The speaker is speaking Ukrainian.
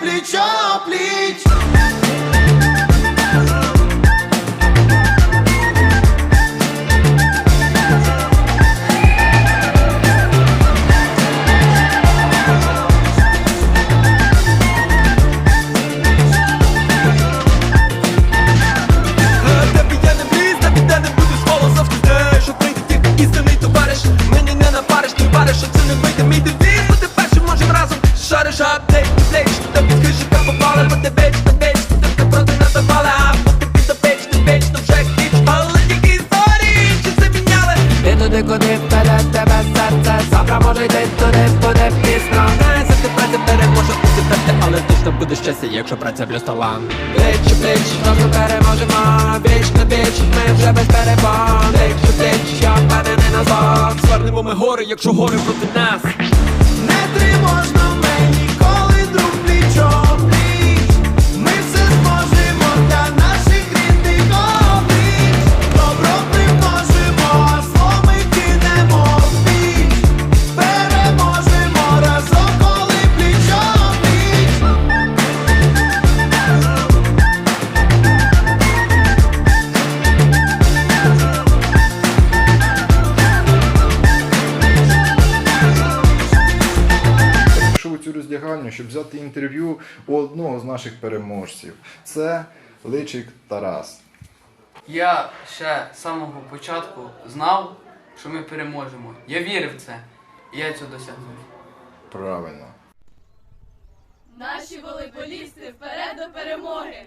разом, пліч ти це не вийде мій девіз Бути першим можем разом шариш апдейт, Ти ти ти Ти ти Ти куди вперед тебе серце? Завтра може йти туди, буде пізно. Знає, завжди праця переможе бути проти Але точно буде щастя, якщо праця плюс талант Плеч у разом переможемо. Віч на віч, ми вже без перебон Плеч у я впевнений назад. Звернемо ми гори, якщо гори проти нас цю роздягальню, щоб взяти інтерв'ю у одного з наших переможців. Це Личик Тарас. Я ще з самого початку знав, що ми переможемо. Я вірив в це, і я цього досягнув. Правильно. Наші волейболісти вперед до перемоги!